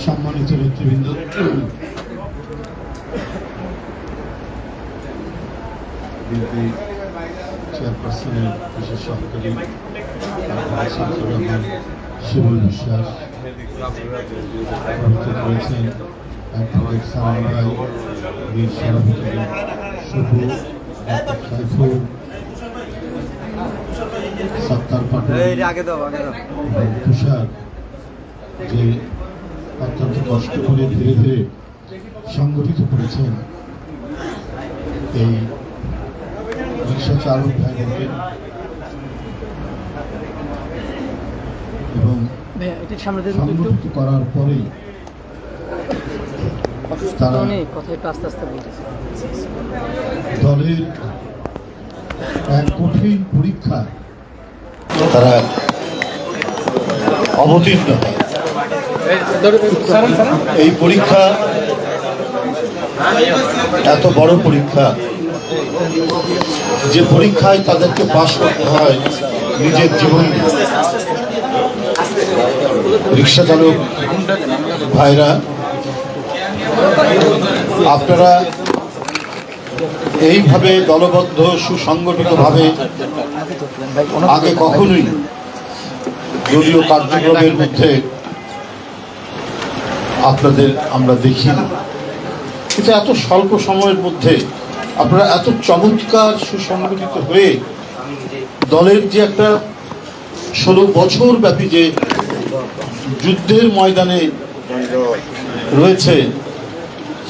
সম্মানিত নেতৃবৃন্দ। বিএনপি চেয়ারপারসনের বিশেষ সহকারী শিবুল বিশ্বাস রয়েছেন অ্যাডভোকেট সালাম রায় বীর সভাপতি শুভু সাইফুল সত্তার পাটুল তুষার যে অত্যন্ত কষ্ট করে ধীরে ধীরে সংগঠিত করেছেন এই রিক্সা এবং এটা সামনে দিয়ে একটু। সংগঠিত করার পরেই দলের এক কঠিন পরীক্ষা তারা অবতীর্ণ হয়। এই পরীক্ষা, এত বড় পরীক্ষা, যে পরীক্ষায় তাদেরকে পাশ করতে হয় নিজের জীবন। রিক্সা চালক ভাইরা, আপনারা এইভাবে দলবদ্ধ, সুসংগঠিতভাবে আগে কখনোই দলীয় কার্যক্রমের মধ্যে আপনাদের আমরা দেখি। না কিন্তু এত স্বল্প সময়ের মধ্যে আপনারা এত চমৎকার সুসংগঠিত হয়ে দলের যে একটা ষোলো বছর ব্যাপী যে যুদ্ধের ময়দানে রয়েছে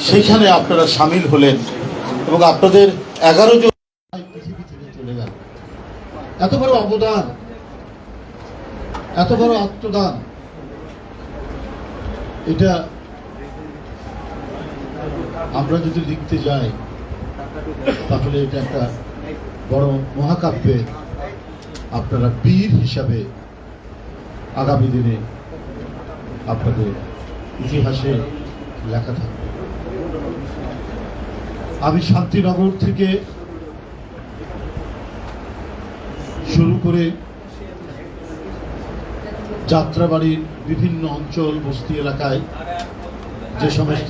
সেইখানে আপনারা সামিল হলেন এবং আপনাদের এগারো জন চলে এত বড় অবদান, এত বড় আত্মদান এটা আমরা যদি লিখতে যাই, তাহলে এটা একটা বড় মহাকাব্যে আপনারা বীর হিসাবে আগামী দিনে আপনাদের ইতিহাসে লেখা থাকবে। আমি শান্তিনগর থেকে শুরু করে যাত্রাবাড়ির বিভিন্ন অঞ্চল, বস্তি এলাকায় যে সমস্ত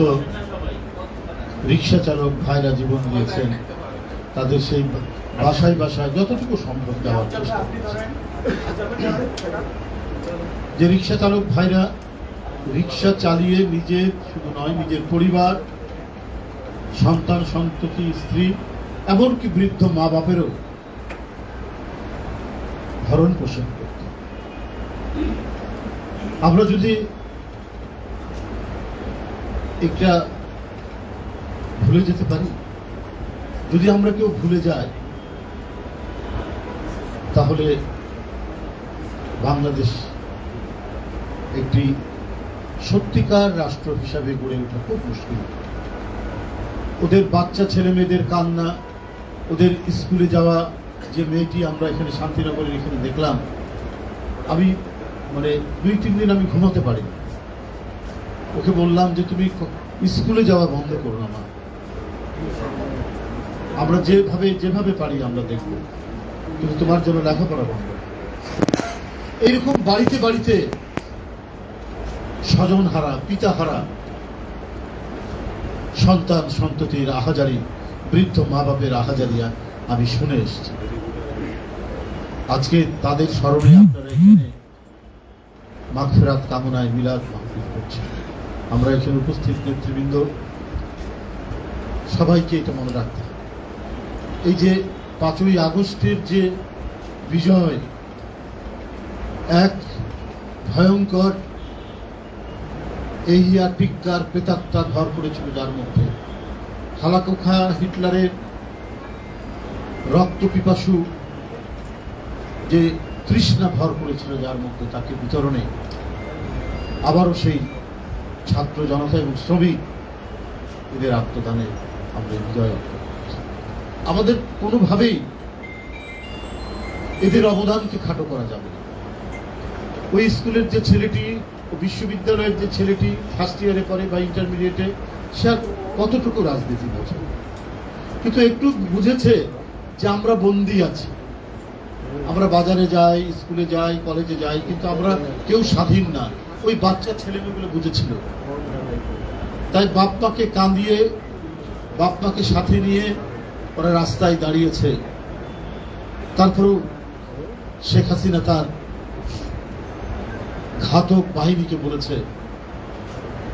রিক্সা চালক ভাইরা জীবন দিয়েছেন, তাদের সেই বাসায় বাসায় যতটুকু সম্ভব দেওয়ার চেষ্টা যে রিক্সা চালক ভাইরা রিক্সা চালিয়ে নিজের শুধু নয়, নিজের পরিবার, সন্তান, সন্ততি, স্ত্রী, এমনকি বৃদ্ধ মা বাপেরও ভরণ পোষণ আমরা যদি একটা ভুলে যেতে পারি, যদি আমরা কেউ ভুলে যাই তাহলে বাংলাদেশ একটি সত্যিকার রাষ্ট্র হিসাবে গড়ে ওঠা খুব মুশকিল। ওদের বাচ্চা ছেলে মেয়েদের কান্না, ওদের স্কুলে যাওয়া যে মেয়েটি আমরা এখানে শান্তিনগরের এখানে দেখলাম, আমি মানে দুই, তিন দিন আমি ঘুমাতে পারি ওকে বললাম যে, তুমি স্কুলে যাওয়া বন্ধ করো না, মা। আমরা যেভাবে যেভাবে পারি আমরা দেখব। কিন্তু তোমার জন্য লেখাপড়া বন্ধ। এইরকম বাড়িতে বাড়িতে স্বজন হারা, পিতা হারা, সন্তান, সন্ততির আহাজারি, বৃদ্ধ মা বাপের আহাজারিয়া আমি শুনে এসেছি। আজকে তাদের স্মরণে আপনারা এখানে মাগফিরাত, কামনায় মিলাদ মাহফিল করছি। আমরা এখানে উপস্থিত নেতৃবৃন্দ, সবাইকে এটা মনে রাখতে এই যে পাঁচই আগস্টের যে বিজয়, এক ভয়ঙ্কর এহিয়া টিক্কার প্রেতাত্মা ভর করেছিল যার মধ্যে। হালাকোখা হিটলারের রক্ত পিপাসু যে তৃষ্ণা ভর করেছিল যার মধ্যে তাকে বিতরণে। আবারও সেই ছাত্র জনতা এবং শ্রমিক এদের আত্মদানে আমরা বিজয়। আমাদের কোনোভাবেই এদের অবদানকে খাটো করা যাবে না। ওই স্কুলের যে ছেলেটি ও বিশ্ববিদ্যালয়ের যে ছেলেটি ফার্স্ট ইয়ারে পড়ে বা ইন্টারমিডিয়েটে সে আর কতটুকু রাজনীতি বোঝে? কিন্তু একটু বুঝেছে যে আমরা বন্দি আছি। আমরা বাজারে যাই, স্কুলে যাই, কলেজে যাই, কিন্তু আমরা কেউ স্বাধীন না। ওই বাচ্চা ছেলেমেয়েগুলো বুঝেছিল। তাই বাপ মাকে কাঁদিয়ে বাপ মাকে সাথে নিয়ে ওরা রাস্তায় দাঁড়িয়েছে। তারপরেও শেখ হাসিনা তার ঘাতক বাহিনীকে বলেছে,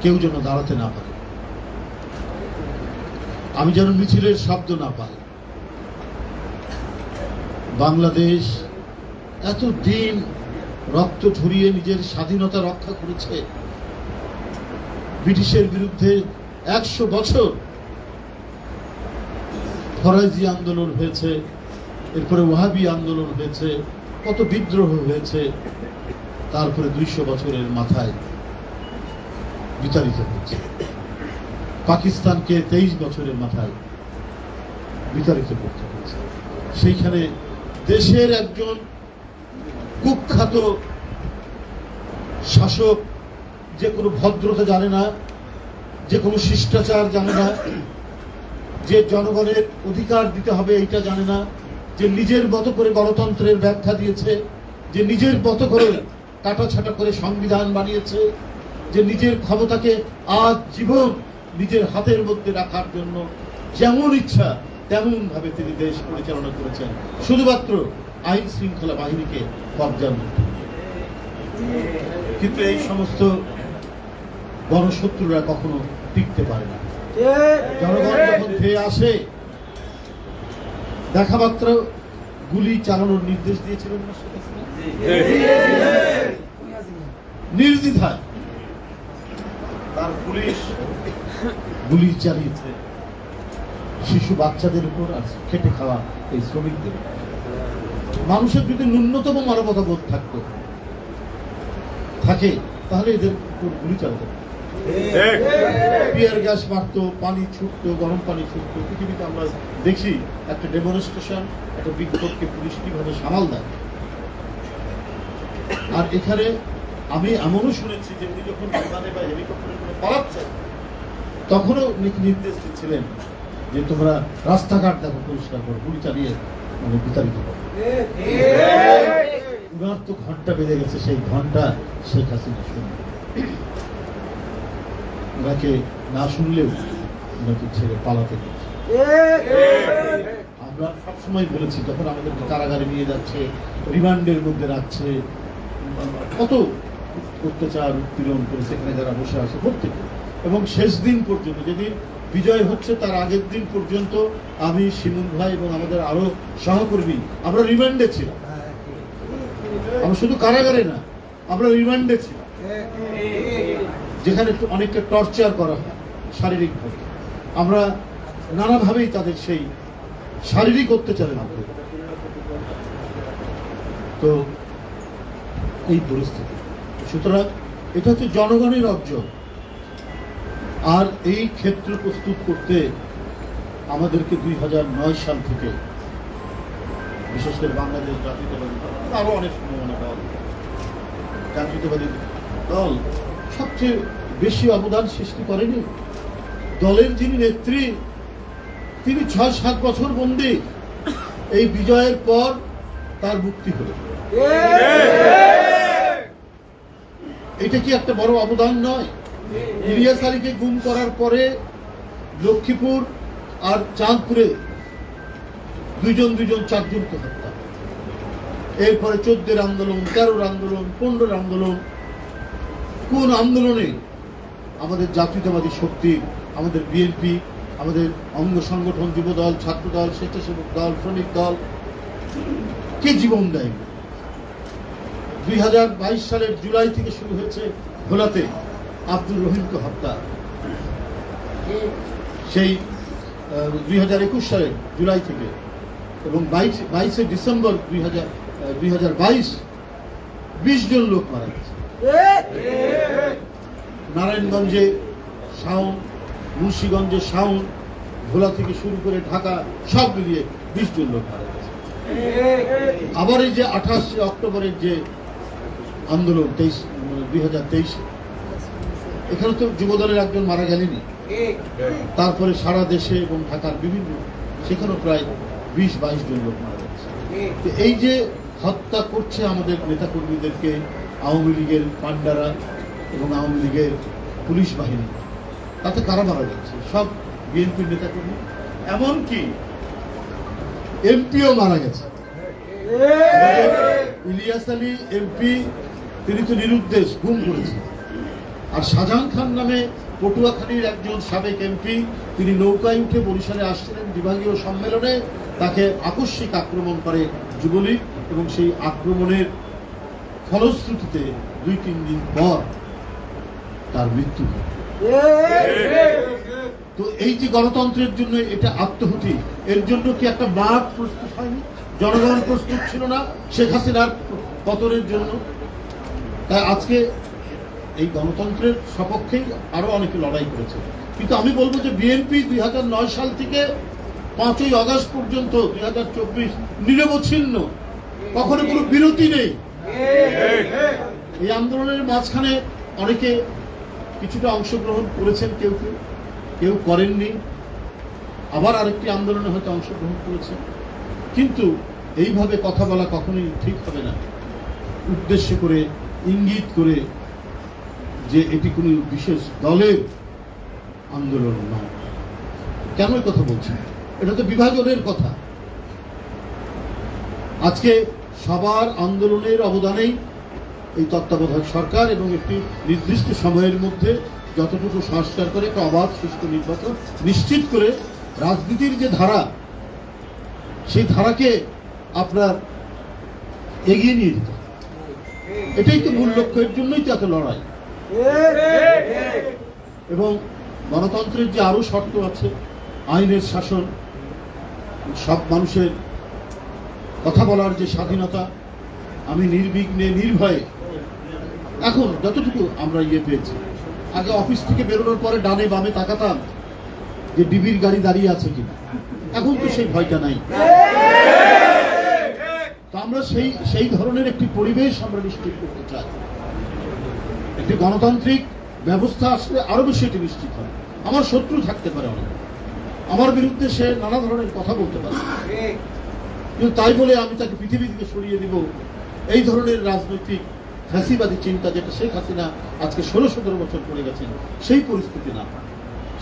কেউ যেন দাঁড়াতে না পারে। আমি যেন মিছিলের শব্দ না পাই। বাংলাদেশ এত দিন রক্ত ঝরিয়ে নিজের স্বাধীনতা রক্ষা করেছে। ব্রিটিশের বিরুদ্ধে একশো বছর ফরাজি আন্দোলন হয়েছে, এরপরে ওয়াহাবি আন্দোলন হয়েছে, কত বিদ্রোহ হয়েছে, তারপরে দুইশো বছরের মাথায় বিতাড়িত হয়েছে। পাকিস্তানকে তেইশ বছরের মাথায় বিতাড়িত করতে হয়েছে। সেইখানে দেশের একজন কুখ্যাত শাসক, যে কোনো ভদ্রতা জানে না, যে কোনো শিষ্টাচার জানে না, যে জনগণের অধিকার দিতে হবে এইটা জানে না, যে নিজের মতো করে গণতন্ত্রের ব্যাখ্যা দিয়েছে, যে নিজের মতো করে কাটাছাটা করে সংবিধান বানিয়েছে, যে নিজের ক্ষমতাকে আজ জীবন নিজের হাতের মধ্যে রাখার জন্য যেমন ইচ্ছা তেমন ভাবে তিনি দেশ পরিচালনা করেছেন। শুধুমাত্র আইন শৃঙ্খলা বাহিনীকে কবজার কিন্তু এই সমস্ত গণশত্রুরা কখনো টিকতে পারে না। জনগণ যখন ধেয়ে আসে, দেখা মাত্র গুলি চালানোর নির্দেশ দিয়েছিলেন না শেখ হাসিনা? নির্দ্বিধায় তার পুলিশ গুলি চালিয়েছে। শিশু বাচ্চাদের উপর আর খেটে খাওয়া এই শ্রমিকদের। মানুষের যদি ন্যূনতম মানবতা বোধ থাকতো থাকে তাহলে এদের উপর গুলি চালাতে। পারতো। টিয়ার গ্যাস মারতো পানি ছুটতো গরম পানি ছুটতো। পৃথিবীতে আমরা দেখি একটা ডেমনস্ট্রেশন একটা বিক্ষোভকে পুলিশ কীভাবে সামাল দেয়। আর এখানে আমি এমনও শুনেছি যে উনি যখন বিমানে বা হেলিকপ্টারে করে পালাচ্ছেন তখনও উনি নির্দেশ দিচ্ছিলেন যে তোমরা রাস্তাঘাট দেখো, পরিষ্কার করো, গুলি চালিয়ে মানে বিতাড়িত করো। ঘণ্টা বেজে গেছে, সেই ঘণ্টা শেখ হাসিনা শুনবে। ওনাকে না শুনলেও ওনাকে ছেড়ে পালাতে আমরা সবসময় বলেছি, যখন আমাদেরকে কারাগারে নিয়ে যাচ্ছে, রিমান্ডের মধ্যে রাখছে, কত অত্যাচার উৎপীড়ন করে সেখানে যারা বসে আছে প্রত্যেকে। এবং শেষ দিন পর্যন্ত, যেদিন বিজয় হচ্ছে তার আগের দিন পর্যন্ত আমি শিমুল ভাই এবং আমাদের আরও সহকর্মী, আমরা রিমান্ডে ছিলাম। আমরা শুধু কারাগারে না, আমরা রিমান্ডে ছিলাম। যেখানে অনেকটা টর্চার করা হয় শারীরিকভাবে। আমরা নানাভাবেই তাদের সেই শারীরিক অত্যাচারের মধ্যে তো এই পরিস্থিতি। সুতরাং এটা হচ্ছে জনগণের অর্জন আর এই ক্ষেত্র প্রস্তুত করতে আমাদেরকে দুই হাজার নয় সাল থেকে বিশেষ করে বাংলাদেশ জাতীয়তাবাদী দল আরও অনেক সম্ভাবনা দল জাতীয়তাবাদী দল সবচেয়ে বেশি অবদান সৃষ্টি করেনি। দলের যিনি নেত্রী তিনি ছয় সাত বছর বন্দি এই বিজয়ের পর তার মুক্তি হলো। এটা কি একটা বড় অবদান নয়? ইলিয়াস আলীকে গুম করার পরে লক্ষ্মীপুর আর চাঁদপুরে দুইজন দুইজন চারজনকে হত্যা এরপরে চোদ্দের আন্দোলন, তেরোর আন্দোলন, পনেরোর আন্দোলন। কোন আন্দোলনে আমাদের জাতীয়তাবাদী শক্তি, আমাদের বিএনপি, আমাদের অঙ্গ সংগঠন, যুবদল, ছাত্রদল, স্বেচ্ছাসেবক দল, শ্রমিক দল, কে জীবন দেয় দুই হাজার বাইশ সালের জুলাই থেকে শুরু হয়েছে ভোলাতে। আব্দুর রহিমকে হত্যা। সেই দুই হাজার একুশ সালের জুলাই থেকে এবং বাইশ, বাইশে ডিসেম্বর দুই হাজার দুই বাইশ, বিশ জন লোক মারা গেছে। নারায়ণগঞ্জে শাওন, মুন্সীগঞ্জে শাওন, ভোলা থেকে শুরু করে ঢাকা, সব মিলিয়ে বিশ জন লোক মারা গেছে। আবার এই যে আঠাশে অক্টোবরের যে আন্দোলন, তেইশ দুই হাজার তেইশে এখানে তো যুবদলের একজন মারা গেলেনি তারপরে সারা দেশে এবং ঢাকার বিভিন্ন সেখানেও প্রায় বিশ বাইশ জন লোক মারা যাচ্ছে তো এই যে হত্যা করছে আমাদের নেতাকর্মীদেরকে আওয়ামী লীগের পান্ডারা এবং আওয়ামী লীগের পুলিশ বাহিনী তাতে কারা মারা যাচ্ছে সব বিএনপির নেতাকর্মী। এমনকি এমপিও মারা গেছে। ইলিয়াস আলী এমপি তিনি তো নিরুদ্দেশ গুম করেছেন। আর শাহজাহান খান নামে পটুয়াখালীর একজন সাবেক এমপি, তিনি নৌকায় উঠে বরিশালে আসছিলেন বিভাগীয় সম্মেলনে। তাকে আকস্মিক আক্রমণ করে যুবলীগ এবং সেই আক্রমণের ফলশ্রুতিতে দুই, তিন দিন পর তার মৃত্যু তো এই যে গণতন্ত্রের জন্য এটা আত্মহুতি, এর জন্য কি একটা মাঠ প্রস্তুত হয়নি? জনগণ প্রস্তুত ছিল না শেখ হাসিনার পতনের জন্য? তাই আজকে এই গণতন্ত্রের সপক্ষেই আরও অনেকে লড়াই করেছে। কিন্তু আমি বলব যে বিএনপি দুই হাজার নয় সাল থেকে পাঁচই আগস্ট পর্যন্ত দুই হাজার চব্বিশ নিরবচ্ছিন্ন। কখনো কোনো বিরতি নেই। এই আন্দোলনের মাঝখানে অনেকে কিছুটা অংশগ্রহণ করেছেন কেউ কেউ কেউ করেননি। আবার আরেকটি আন্দোলনে হয়তো অংশগ্রহণ করেছেন। কিন্তু এইভাবে কথা বলা কখনোই ঠিক হবে না। উদ্দেশ্য করে, ইঙ্গিত করে যে এটি কোনো বিশেষ দলের আন্দোলন নয়। কেন কথা বলছি? এটা তো বিভাজনের কথা। আজকে সবার আন্দোলনের অবদানেই এই তত্ত্বাবধায়ক সরকার এবং একটি নির্দিষ্ট সময়ের মধ্যে যতটুকু সংস্কার করে একটা অবাধ, সুষ্ঠু নির্বাচন নিশ্চিত করে রাজনীতির যে ধারা, সেই ধারাকে আপনার এগিয়ে নিয়ে যেতে এটাই তো মূল লক্ষ্যের জন্যই তো এত লড়াই। এবং গণতন্ত্রের যে আরও শর্ত আছে, আইনের শাসন, সব মানুষের কথা বলার যে স্বাধীনতা, আমি নির্বিঘ্নে, নির্ভয়ে এখন যতটুকু আমরা ইয়ে পেয়েছি। আগে অফিস থেকে বেরোনোর পরে ডানে বামে তাকাতাম যে ডিবির গাড়ি দাঁড়িয়ে আছে কিনা। এখন তো সেই ভয়টা নাই। তো আমরা সেই সেই ধরনের একটি পরিবেশ আমরা নিশ্চিত করতে চাই। একটি গণতান্ত্রিক ব্যবস্থা আসলে আরও বেশি এটি নিশ্চিত হয়। আমার শত্রু থাকতে পারে অনেক। আমার বিরুদ্ধে সে নানা ধরনের কথা বলতে পারে। কিন্তু তাই বলে আমি তাকে পৃথিবী থেকে সরিয়ে দিব। এই ধরনের রাজনৈতিক ফ্যাসিবাদী চিন্তা যেটা শেখ হাসিনা আজকে ষোলো, সতেরো বছর পড়ে গেছেন, সেই পরিস্থিতি না।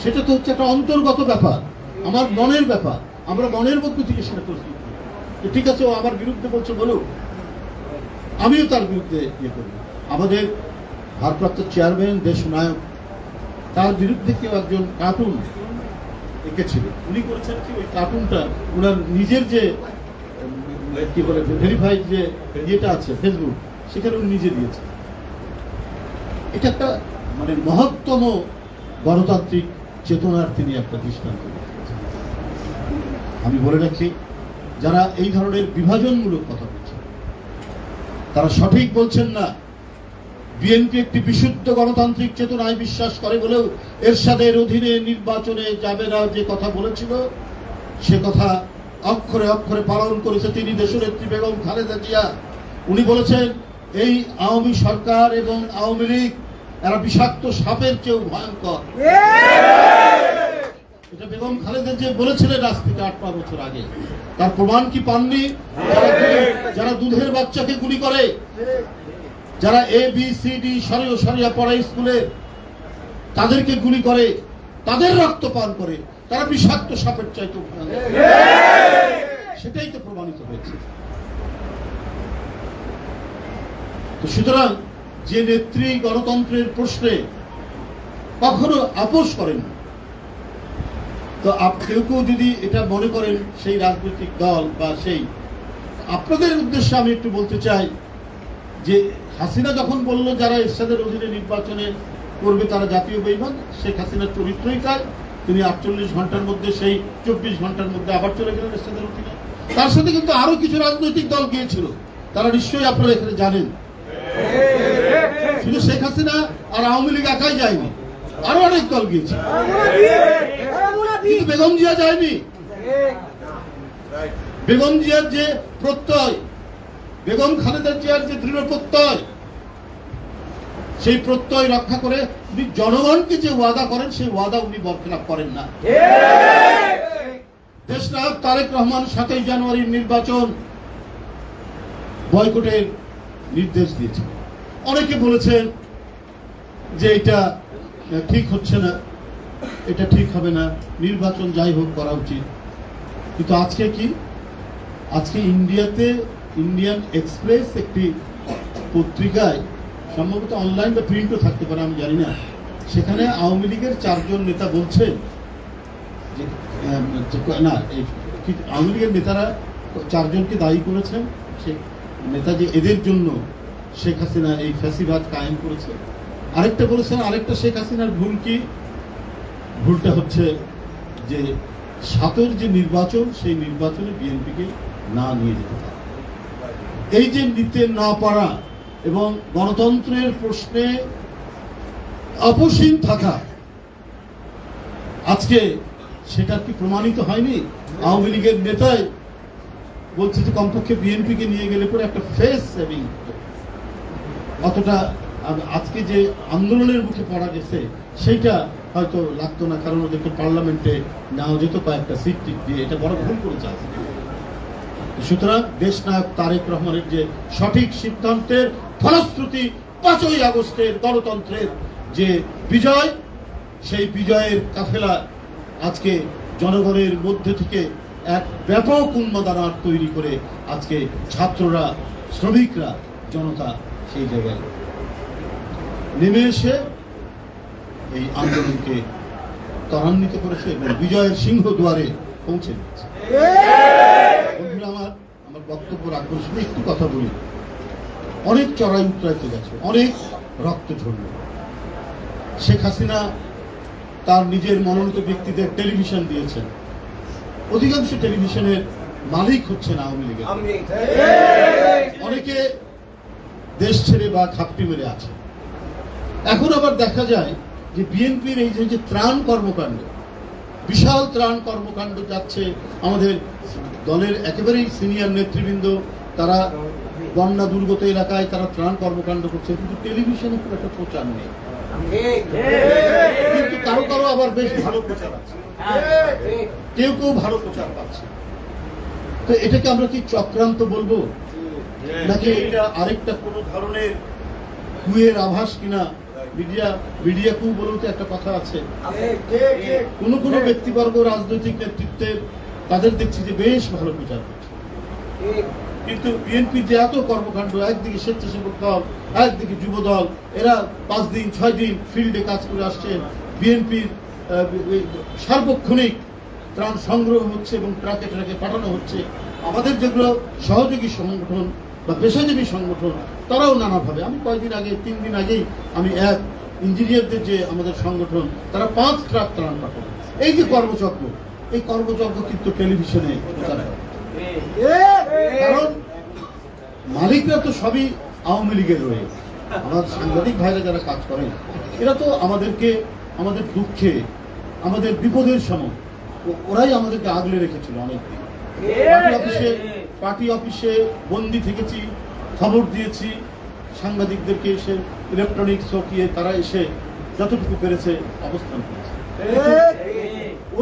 সেটা তো হচ্ছে একটা অন্তর্গত ব্যাপার। আমার মনের ব্যাপার। আমরা মনের মধ্যে থেকে সেটা প্রস্তুত করি। ঠিক আছে, ও আমার বিরুদ্ধে বলছে, বলুক। আমিও তার বিরুদ্ধে ইয়ে করব। আমাদের ভারপ্রাপ্ত চেয়ারম্যান দেশ নায়ক তার বিরুদ্ধে কেউ একজন কার্টুন এঁকেছিল। উনি করেছেন কি, ওই কার্টুনটা ওনার নিজের যে কি বলে ভেরিফাইড যে ইয়েটা আছে ফেসবুক সেখানে উনি নিজে দিয়েছেন। এটা একটা মানে মহত্তম গণতান্ত্রিক চেতনার তিনি একটা দৃষ্টান্ত আমি বলে রাখি, যারা এই ধরনের বিভাজনমূলক কথা বলছেন, তারা সঠিক বলছেন না। বিএনপি একটি বিশুদ্ধ গণতান্ত্রিক চেতনায় বিশ্বাস করে বলেও এরশাদের অধীনে নির্বাচনে যাবে না যে কথা বলেছিল, সে কথা অক্ষরে অক্ষরে পালন করেছে তিনি দেশনেত্রী বেগম খালেদা জিয়া। উনি বলেছেন, এই আওয়ামী সরকার এবং আওয়ামী লীগ, এরা বিষাক্ত সাপের চেয়েও ভয়ঙ্কর। এটা বেগম খালেদা যে বলেছিলেন আজ থেকে আট পাঁচ বছর আগে। তার প্রমাণ কি পাননি? যারা দুধের বাচ্চাকে গুলি করে যারা এ বি সি ডি সরিয়ে সরিয়া পড়া স্কুলে, তাদেরকে গুলি করে, তাদের রক্ত পান করে, তারা বিষাক্ত সাপের চাইতে সেটাই তো প্রমাণিত হয়েছে। তো সুতরাং যে নেত্রী গণতন্ত্রের প্রশ্নে কখনো আপোষ করেন তো আপ- কেউ কেউ যদি এটা মনে করেন, সেই রাজনৈতিক দল বা সেই, আপনাদের উদ্দেশ্যে আমি একটু বলতে চাই যে হাসিনা যখন বলল যারা এরশাদের অধীনে নির্বাচনে করবে তারা জাতীয় বেইমান, শেখ হাসিনার চরিত্রই তাই। তিনি আটচল্লিশ ঘণ্টার মধ্যে, সেই চব্বিশ ঘণ্টার মধ্যে আবার চলে গেলেন এরশাদের অধীনে। তার সাথে কিন্তু আরও কিছু রাজনৈতিক দল গিয়েছিল। তারা নিশ্চয়ই আপনারা এখানে জানেন। শুধু শেখ হাসিনা আর আওয়ামী লীগ একাই যায়নি। আরও অনেক দল গিয়েছে বেগম জিয়া যায়নি। বেগম জিয়ার যে প্রত্যয় বেগম খালেদা জিয়ার যে দৃঢ় প্রত্যয় সেই প্রত্যয় রক্ষা করে উনি জনগণকে যে ওয়াদা করেন সেই ওয়াদা উনি বরখেলাপ করেন না। দেশ নায়ক তারেক রহমান সাতই জানুয়ারির নির্বাচন বয়কটের নির্দেশ দিয়েছেন। অনেকে বলেছেন যে এটা ঠিক হচ্ছে না এটা ঠিক হবে না নির্বাচন যাই হোক করা উচিত। কিন্তু আজকে কি? আজকে ইন্ডিয়াতে ইন্ডিয়ান এক্সপ্রেস একটি পত্রিকায় সম্ভবত অনলাইন বা প্রিন্টও থাকতে পারে, আমি জানি না। সেখানে আওয়ামী লীগের চারজন নেতা বলছেন যে না আওয়ামী লীগের নেতারা চারজনকে দায়ী করেছেন। সে নেতা যে এদের জন্য শেখ হাসিনা এই ফ্যাসিবাদ কায়েম করেছে। আরেকটা বলেছেন, আরেকটা শেখ হাসিনার ভুল কি? ভুলটা হচ্ছে যে, সাতের যে নির্বাচন, সেই নির্বাচনে বিএনপিকে না নিয়ে যেতে পারে। এই যে নিতে না পারা এবং গণতন্ত্রের প্রশ্নে অপসীম থাকা, আজকে সেটা কি প্রমাণিত হয়নি? আওয়ামী লীগের নেতাই বলছে যে কমপক্ষে বিএনপিকে নিয়ে গেলে পরে একটা ফেস সেভিং অতটা আজকে যে আন্দোলনের মুখে পড়া গেছে, সেইটা হয়তো লাগতো না, কারণ ওদেরকে পার্লামেন্টে নেওয়া যেত কয়েকটা সিট টিট দিয়ে। এটা বড় ভুল করেছে আজকে। সুতরাং দেশ নায়ক তারেক রহমানের যে সঠিক সিদ্ধান্তের ফলশ্রুতি পাঁচই আগস্টের গণতন্ত্রের যে বিজয়, সেই বিজয়ের কাফেলা আজকে জনগণের মধ্যে থেকে এক ব্যাপক উন্মাদনার তৈরি করে আজকে ছাত্ররা, শ্রমিকরা, জনতা সেই জায়গায় নেমে এসে এই আন্দোলনকে ত্বরান্বিত করেছে এবং বিজয়ের সিংহ দুয়ারে পৌঁছে দিয়েছে। আমার আমার বক্তব্য রাখবার সময় একটু কথা বলি। অনেক চড়াই উত্তরাইতে গেছে অনেক রক্ত ঝরল। শেখ হাসিনা তার নিজের মনোনীত ব্যক্তিদের টেলিভিশন দিয়েছেন। অধিকাংশ টেলিভিশনের মালিক হচ্ছেন আওয়ামী লীগের। অনেকে দেশ ছেড়ে বা খাপটি মেরে আছে। এখন আবার দেখা যায় যে বিএনপির এই যে ত্রাণ কর্মকাণ্ড বিশাল ত্রাণ কর্মকাণ্ড যাচ্ছে আমাদের দলের একেবারেই সিনিয়র নেতৃবৃন্দ, তারা বন্যা দুর্গত এলাকায় তারা ত্রাণ কর্মকাণ্ড করছে, কিন্তু টেলিভিশনে খুব একটা প্রচার নেই। কিন্তু কারও কারও আবার বেশ ভালো প্রচার আছে। কেউ কেউ ভালো প্রচার পাচ্ছে। তো এটাকে আমরা কি চক্রান্ত বলব? নাকি এটা আরেকটা কোনো ধরনের কুয়ের আভাস কিনা? মিডিয়া মিডিয়া কু বলেও একটা কথা আছে। কোন কোন ব্যক্তিবর্গ রাজনৈতিক নেতৃত্বের তাদের দেখছি যে বেশ ভালো বিচার করছে। কিন্তু বিএনপির যে এত কর্মকাণ্ড, একদিকে স্বেচ্ছাসেবক দল, একদিকে যুব দল, এরা পাঁচ দিন, ছয় দিন ফিল্ডে কাজ করে আসছেন বিএনপির সার্বক্ষণিক ত্রাণ সংগ্রহ হচ্ছে এবং ট্রাকে ট্রাকে পাঠানো হচ্ছে। আমাদের যেগুলো সহযোগী সংগঠন বা পেশাজীবী সংগঠন, তারাও নানাভাবে, আমি কয়েকদিন আগে, তিন দিন আগেই আমি এক ইঞ্জিনিয়ারদের যে আমাদের সংগঠন, তারা পাঁচ ট্রাক ত্রাণ পাঠানো এই যে কর্মচক্র এই কর্মচক্র কিন্তু টেলিভিশনে কারণ মালিকরা তো সবই আওয়ামী লীগের রয়ে আমার সাংবাদিক ভাইরা যারা কাজ করেন, এরা তো আমাদেরকে, আমাদের দুঃখে, আমাদের বিপদের সময় ওরাই আমাদেরকে আগলে রেখেছিল অনেকদিন। পার্টি অফিসে পার্টি অফিসে বন্দি থেকেছি, খবর দিয়েছি। সাংবাদিকদেরকে এসে ইলেকট্রনিক চকিয়ে তারা এসে যতটুকু পেরেছে অবস্থান করেছে।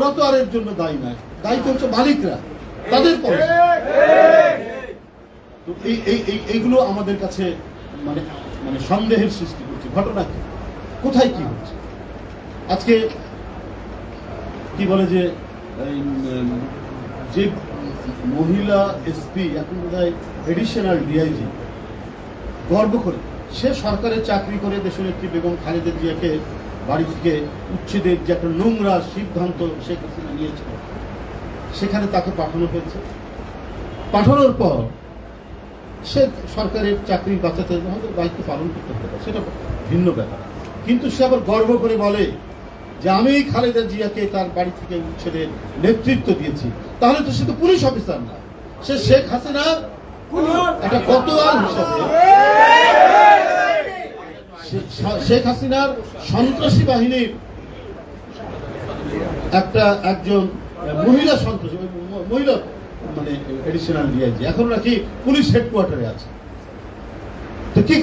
ওরা তো আর এর জন্য দায়ী নয়। দায়ী তো হচ্ছে মালিকরা। তাদের তো এই এই এই- এইগুলো আমাদের কাছে মানে মানে সন্দেহের সৃষ্টি করছে। ঘটনা কি? কোথায় কি হচ্ছে? আজকে কি বলে যে যে মহিলা এসপি, এখন বোধ হয় এডিশনাল ডিআইজি গর্ব করে, সে সরকারের চাকরি করে দেশনেত্রী বেগম খালেদা জিয়াকে বাড়ি থেকে উচ্ছেদের যে একটা নোংরা সিদ্ধান্ত শেখ হাসিনা নিয়েছিল সেখানে তাকে পাঠানো হয়েছে। পাঠানোর পর সে সরকারের চাকরি বাঁচাতে হয়তো দায়িত্ব পালন করতে হবে সেটা ভিন্ন ব্যাপার। কিন্তু সে আবার গর্ব করে বলে যে আমি খালেদা জিয়াকে তার বাড়ি থেকে উচ্ছেদের নেতৃত্ব দিয়েছি তাহলে তো সে তো পুলিশ অফিসার না। সে শেখ হাসিনার একটা কোতোয়াল হিসাবে শেখ হাসিনার সন্ত্রাসী বাহিনীর একটা একজন মহিলা সন্ত্রাসী মহিলা মানে এডিশনাল ডিআইজি এখন নাকি পুলিশ হেডকোয়ার্টারে আছে। তো কি